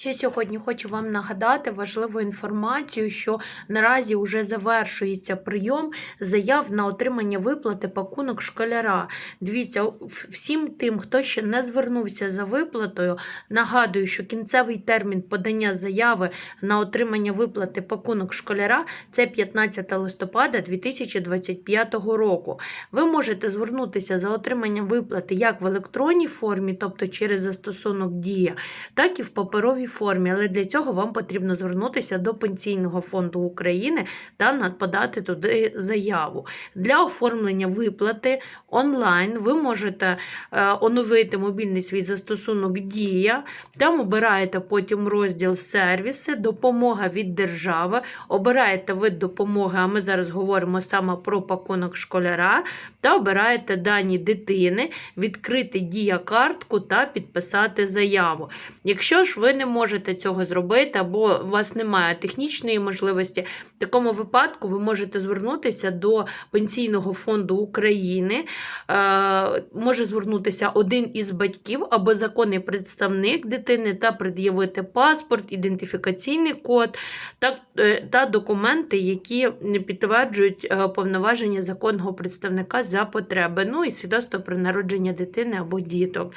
Ще сьогодні хочу вам нагадати важливу інформацію, що наразі вже завершується прийом заяв на отримання виплати пакунок школяра. Дивіться, всім тим, хто ще не звернувся за виплатою, нагадую, що кінцевий термін подання заяви на отримання виплати пакунок школяра це 15 листопада 2025 року. Ви можете звернутися за отриманням виплати як в електронній формі, тобто через застосунок Дія, так і в паперовій формі. Але для цього вам потрібно звернутися до Пенсійного фонду України та подати туди заяву. Для оформлення виплати онлайн ви можете е, оновити мобільний свій застосунок Дія. Там обираєте потім розділ сервіси, допомога від держави, обираєте вид допомоги, а ми зараз говоримо саме про пакунок школяра, та обираєте дані дитини, відкрити дія картку та підписати заяву. Якщо ж ви не можете цього зробити, або у вас немає технічної можливості, в такому випадку ви можете звернутися до Пенсійного фонду України. Е, може звернутися один із батьків або законний представник дитини та пред'явити паспорт, ідентифікаційний код та, е, документи, які підтверджують е, повноваження законного представника за потреби. Ну і свідоцтво про народження дитини або діток.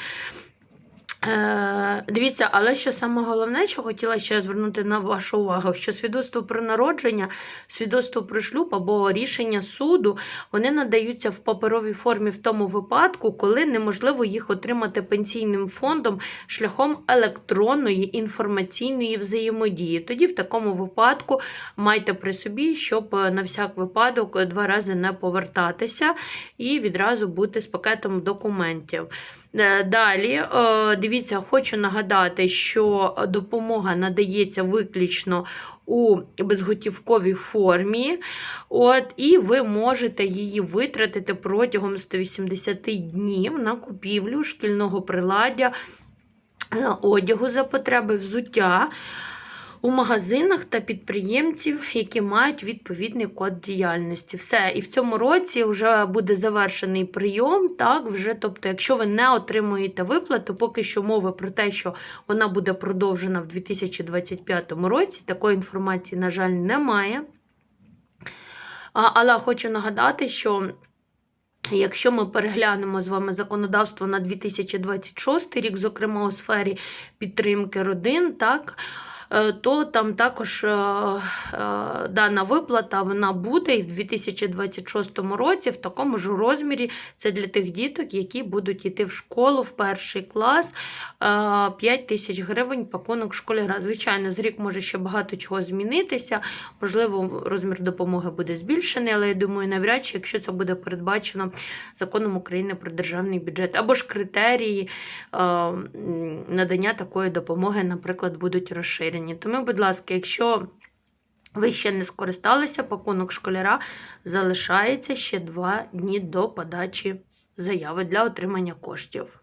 Е, дивіться, але що саме головне, що хотіла ще звернути на вашу увагу, що свідоцтво про народження, свідоцтво про шлюб або рішення суду, вони надаються в паперовій формі в тому випадку, коли неможливо їх отримати пенсійним фондом шляхом електронної інформаційної взаємодії. Тоді в такому випадку майте при собі, щоб е, на всяк випадок е, два рази не повертатися і відразу бути з пакетом документів. Е, Далі, е, дивіться, хочу нагадати, що допомога надається виключно у безготівковій формі, от, і ви можете її витратити протягом 180 днів на купівлю шкільного приладдя, е, одягу за потреби, взуття. У магазинах та підприємців, які мають відповідний код діяльності. Все, і в цьому році вже буде завершений прийом. Так, вже, тобто, якщо ви не отримуєте виплату, поки що мови про те, що вона буде продовжена в 2025 році, такої інформації, на жаль, немає. А, але хочу нагадати, що. Якщо ми переглянемо з вами законодавство на 2026 рік, зокрема у сфері підтримки родин, так, то там також е, е, дана виплата вона буде і в 2026 році в такому ж розмірі. Це для тих діток, які будуть йти в школу в перший клас. 5 тисяч гривень пакунок школяра. Звичайно, з рік може ще багато чого змінитися. Можливо, розмір допомоги буде збільшений, але я думаю, навряд чи, якщо це буде передбачено законом України про державний бюджет, або ж критерії е, надання такої допомоги, наприклад, будуть розширені. Тому, будь ласка, якщо ви ще не скористалися, пакунок школяра залишається ще два дні до подачі заяви для отримання коштів.